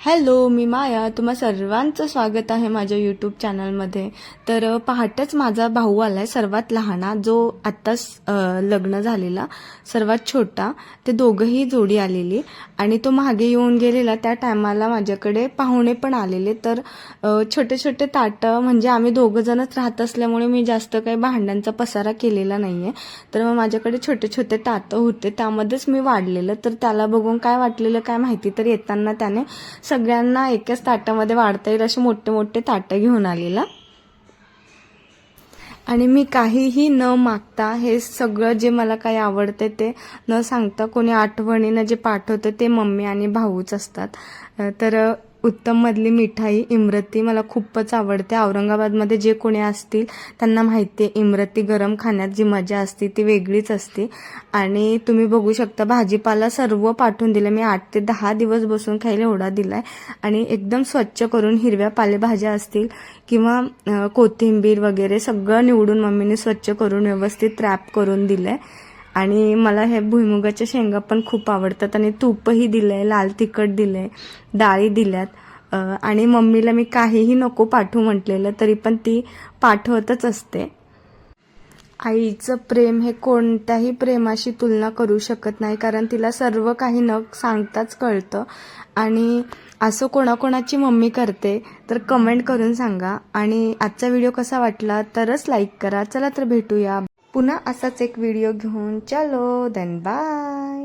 Hello मी माया. तुम्हा सर्वांचं स्वागत आहे माझ्या यूट्यूब चॅनलमध्ये तर पहाटेच माझा भाऊ आला आहे सर्वात लहाना जो आत्ताच लग्न झालेला सर्वात छोटा. ते दोघंही जोडी आलेली आणि तो मागे येऊन गेलेला. त्या टायमाला माझ्याकडे पाहुणे पण आलेले. तर छोटे छोटे ताटं म्हणजे आम्ही दोघंजणच राहत असल्यामुळे मी जास्त काही भांड्यांचा पसारा केलेला नाहीये. तर मग माझ्याकडे छोटे छोटे ताटं होते. त्यामध्येच मी वाढलेलं. तर त्याला बघून काय वाटलेलं काय माहिती तर येताना त्याने सगळ्यांना एकाच ताटामध्ये वाढता येईल असे मोठे मोठे ताटं घेऊन आलेला. आणि मी काहीही न मागता हे सगळं जे मला काही आवडते ते न सांगता कोणी आठवणीनं जे पाठवतं ते मम्मी आणि भाऊच असतात. तर उत्तममधली मिठाई इमरती मला खूपच आवडते. औरंगाबादमध्ये जे कोणी असतील त्यांना माहिती आहे इमरती गरम खाण्यात जी मजा असते ती वेगळीच असते. आणि तुम्ही बघू शकता भाजीपाला सर्व पाठवून दिलं मी आठ ते दहा दिवस बसून खायला एवढा दिला आहे आणि एकदम स्वच्छ करून हिरव्या पालेभाज्या असतील किंवा कोथिंबीर वगैरे सगळं निवडून मम्मीने स्वच्छ करून व्यवस्थित रॅप करून दिलं आहे आणि मला हे भुईमुगाच्या शेंगा पण खूप आवडतात आणि तूपही दिलंय लाल तिखट दिलंय डाळी दिल्यात. आणि मम्मीला मी काहीही नको पाठवू म्हटलेलं तरी पण ती पाठवतच असते. आईचं प्रेम हे कोणत्याही प्रेमाशी तुलना करू शकत नाही कारण तिला सर्व काही न सांगताच कळतं. आणि असं कोणाकोणाची मम्मी करते तर कमेंट करून सांगा. आणि आजचा व्हिडिओ कसा वाटला तरच लाईक करा. चला तर भेटूया. पुन्हा असाच एक व्हिडिओ घेऊन. चलो देन बाय